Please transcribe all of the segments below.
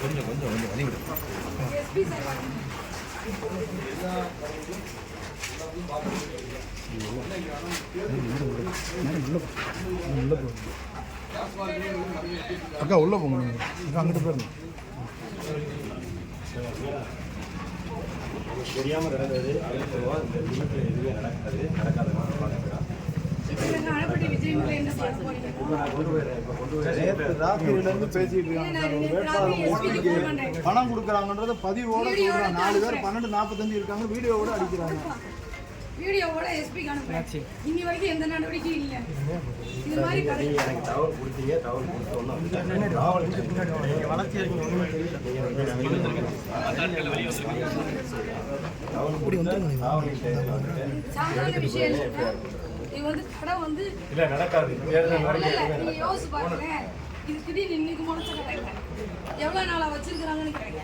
கொஞ்சம் கொஞ்சம் கொஞ்சம் வழி விடு அக்கா உள்ள போங்க நீங்க. அங்கிட்டு போயிருங்க தெரியாமல் நடந்தது அப்படின்னு சொல்லுவோம் இந்த லிமிட்டில் எதுவுமே நடக்காது நடக்காதனால பணம் கொடுக்குறாங்கன்றத பதிவோட சொல்றாங்க. நாலு பேர் பன்னெண்டு நாற்பத்தஞ்சு இருக்காங்க வீடியோவோட அடிக்கிறாங்க. வீடியோவோட எஸ்பிக்கு அனுப்புறேன். இன்னி வரைக்கும் எந்த நடவடிக்கையும் இல்ல. இது மாதிரி எனக்கு தகவல் கொடுத்தீங்க தகவல் கொடுத்தோன்னா தகவல் நீங்கள் வளர்ச்சி இருக்கீங்க ஒன்றுமே தெரியல. தகவல் தகவல் விஷயம் இது வந்து கடை வந்து இல்லை நடக்காது யோசிச்சு இது திடீர்னு இன்னைக்கு முளைச்ச கடை எவ்வளவு நாளா வச்சிருக்காங்கன்னு கேட்க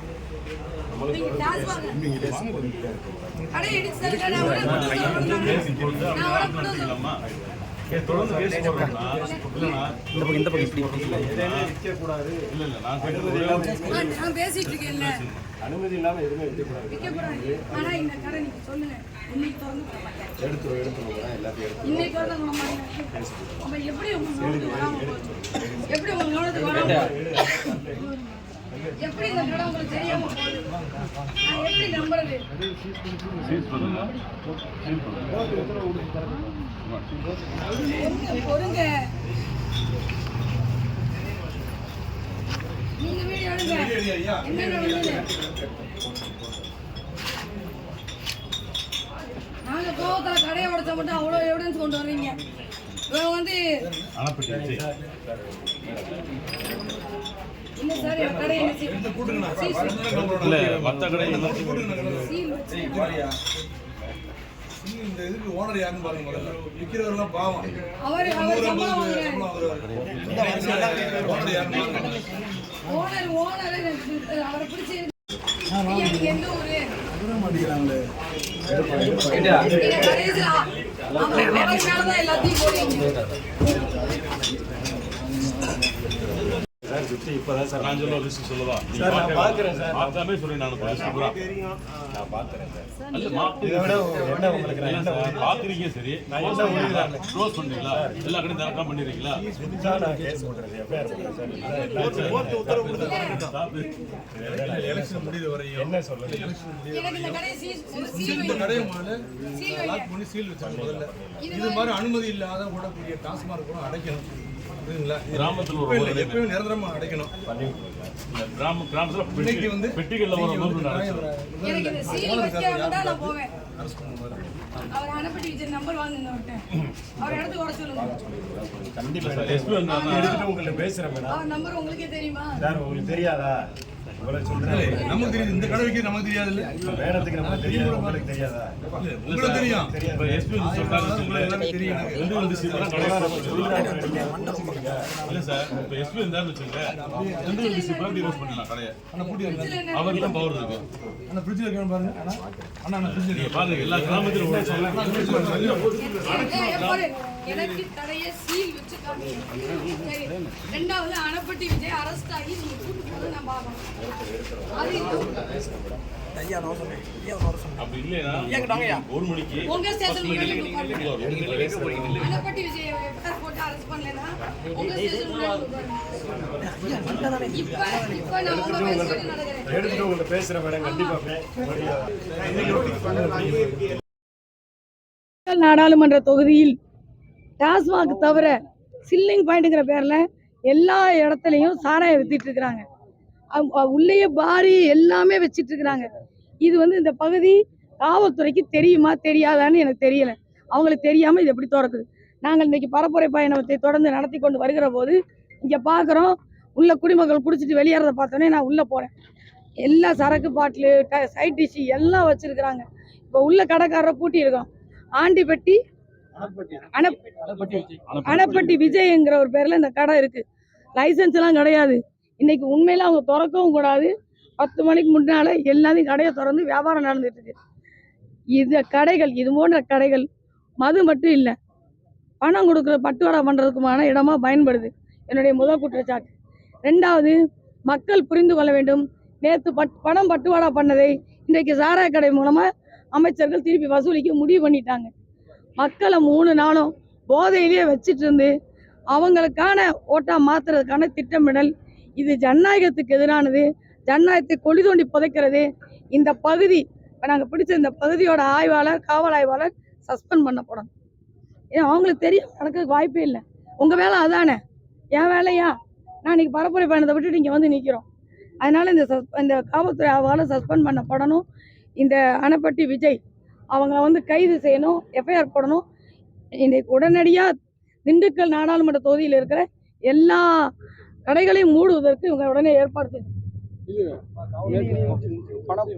நீங்க கடை இடிச்சு நான் கொண்டு வந்து நான் இந்த பக்கம் இந்த பக்கம் இப்படி இல்லை இல்லை நான் நான் நான் பேசிட்டு இருக்கேன்ல. அனுமதி இல்லாமல் எதுவுமே ஆனா இந்த கடை நீங்க சொல்லுங்க. இன்னைக்கு எல்லாத்தையும் எடுத்து இன்னைக்கு மாட்டேன். அப்ப எப்படி வராம? எப்படி இந்த கடை உங்களுக்கு தெரியாம? போகுது நான் எப்படி நம்புறது? பொறுங்க, நீங்க வீடியோ எடுங்க. என்ன நடந்தது நாங்க கோவத்துல கடையை உடைச்சா மட்டும் அவ்வளவு எவிடன்ஸ் கொண்டு வர்றீங்க. இவங்க வந்து இல்ல கடை இந்த இதுக்கு ஓனர் யாருன்னு பாருங்க முதல்ல. விற்கிறவரெல்லாம் பாவம். அவர் அவர் சம்பளம் வாங்குறாரு. ஓனர் யாருன்னு பாருங்க. ஓனர் அவரை பிடிச்சி எந்த ஊரு? மாட்டேங்கிறாங்களே எல்லாத்தையும் சார் சுற்றி இப்போ தான் சார் நான் சொல்ல லிஸ்ட் சொல்லவா சார், நான் பார்க்க- பார்க்கிறேன் சார். பார்க்காம சொல்லி நான் தெரியும் நான் பார்க்குறேன் சார் அல்ல மா- இதை விட என்ன உங்களுக்கு நான் சார், பார்க்குறீங்க சரி நான் என்ன உறுதிதான். க்ளோஸ் பண்ணீங்களா எல்லா கடையும் திறக்காம பண்ணிடுறீங்களா புதுசா நான் கேஸ் போடுறது எஃப்ஐஆர் சார் எலெக்ஷன் முடியுது வரையும் என்ன சொல்லுங்க ஒரு சீல் இந்த கடையை சீல் வைங்க லாக் பண்ணி சீல் வச்சிருங்க முதல்ல இது மாதிரி அனுமதி இல்லாத கூடக்கூடிய டாஸ்மார்க் கூட அடைக்கணும் புரியுதுங்களா கிராமத்துல ஒரு இல்ல, எப்பயும் அடைக்கணும். கிராம கிராமத்துல இன்னைக்கு பெட்டி வந்து பெட்டிகள்ல ஒரு பண்ணுவாரு? அவர் அனுப்பிட்டு விஜய் நம்பர் வாங்குங்க அவர்கிட்ட. அவர் இடத்துக்கு வர சொல்லுங்க. கண்டிப்பா எஸ்பி வந்தாருன்னா எடுத்துட்டு உங்கள்ட்ட பேசுறேன் மேடம். அவர் நம்பர் உங்களுக்கே தெரியுமா? சார் உங்களுக்கு தெரியாதா? நமக்கு தெரியுது. இந்த கடை வைக்க நமக்கு தெரியாது இல்ல? மேடத்துக்கு நமக்கு தெரியாது உங்களுக்கு தெரியாதா? உங்களுக்கு தெரியும். இப்ப எஸ்பி வந்து சொல்றாங்க தெரியும். ரெண்டு வந்து இல்ல சார் இப்ப எஸ்பி இருந்தாருன்னு வச்சுங்க ரெண்டு வந்து பண்ணலாம் கடையை. பூட்டி அவருக்கு தான் பவர் இருக்கு? அண்ணா ஃப்ரிட்ஜில் வைக்கணும் பாருங்க. ஃப்ரிட்ஜில் நீங்க பாருங்க எல்லா ஒரு எனக்கு கடைய சீல் வச்சு காமிங்க. சரி. ரெண்டாவது அணப்பட்டி விஜய் அரெஸ்ட் ஆகி நீங்க கூட்டு போது நான் பார்க்கணும் அது அப்படி இல்லையா ஒரு மணிக்கு உங்க ஸ்டேஷன் அணப்பட்டி விஜய் எஃப்ஐஆர் போட்டு அரெஸ்ட் பண்ணலனா உங்க ஸ்டேஷன் இப்ப இப்ப நான் உங்க பேசுறது நடக்கிறேன் எடுத்துட்டு உங்கள்ட்ட பேசுறேன் மேடம் கண்டிப்பா நாடாளுமன்ற தொகுதியில் டாஸ்மாக் தவிர சில்லிங் பாயிண்ட்டுங்கிற பேரில் எல்லா இடத்துலையும் சாராயம் வித்திட்டு இருக்கிறாங்க. உள்ளேயே பாரி எல்லாமே வச்சிட்டு இருக்கிறாங்க. இது வந்து இந்த பகுதி காவல்துறைக்கு தெரியுமா தெரியாதான்னு எனக்கு தெரியல. அவங்களுக்கு தெரியாமல் இது எப்படி திறக்குது? நாங்கள் இன்னைக்கு பரப்புரை பயணத்தை தொடர்ந்து நடத்தி கொண்டு வருகிற போது இங்கே பார்க்குறோம் உள்ள குடிமக்கள் குடிச்சிட்டு வெளியேறதை பார்த்தோன்னே நான் உள்ளே போகிறேன் எல்லா சரக்கு பாட்டிலு சைட் டிஷ்ஷு எல்லாம் வச்சுருக்குறாங்க. இப்போ உள்ள கடைக்காரரை பூட்டியிருக்கோம் ஆண்டி பெட்டி அணப்பட்டி. விஜய்ங்கிற ஒரு பேரில் இந்த கடை இருக்குது லைசன்ஸ் எல்லாம் கிடையாது. இன்னைக்கு உண்மையில அவங்க திறக்கவும் கூடாது. பத்து மணிக்கு முன்னால எல்லாத்தையும் கடையை திறந்து வியாபாரம் நடந்துட்டு இருக்கு. இது கடைகள் இது போன்ற கடைகள் மது மட்டும் இல்லை. பணம் கொடுக்குற பட்டுவாடா பண்ணுறதுக்குமான இடமா பயன்படுது. என்னுடைய முதல் குற்றச்சாட்டு. ரெண்டாவது மக்கள் புரிந்து கொள்ள வேண்டும். நேற்று பட் பணம் பட்டுவாடா பண்ணதை இன்றைக்கு சாராய கடை மூலமாக அமைச்சர்கள் திருப்பி வசூலிக்க முடிவு பண்ணிட்டாங்க. மக்களை மூணு நாளும் போதையிலேயே வச்சுட்டு இருந்து அவங்களுக்கான ஓட்டா மாத்துறதுக்கான திட்டமிடல் இது ஜனநாயகத்துக்கு எதிரானது ஜனநாயகத்தை கொடி தோண்டி புதைக்கிறது. இந்த பகுதி இப்போ நாங்கள் பிடிச்ச இந்த பகுதியோட ஆய்வாளர் காவல் ஆய்வாளர் சஸ்பெண்ட் பண்ணப்படணும் ஏன் அவங்களுக்கு தெரியும் நடக்கிறதுக்கு வாய்ப்பே இல்லை. உங்கள் வேலை அதானே? என் வேலையா? நான் இன்னைக்கு பரப்புரை பயணத்தை விட்டுட்டு இங்கே வந்து நிற்கிறோம் அதனால் இந்த சஸ் இந்த காவல்துறை ஆய்வாளர் சஸ்பெண்ட் பண்ணப்படணும். இந்த அணைப்பட்டி விஜய் அவங்கள வந்து கைது செய்யணும் எஃப்ஐஆர் போடணும் இன்றைக்கு உடனடியாக திண்டுக்கல் நாடாளுமன்ற தொகுதியில் இருக்கிற எல்லா கடைகளையும் மூடுவதற்கு இவங்க உடனே ஏற்பாடு செய்யணும் பணம்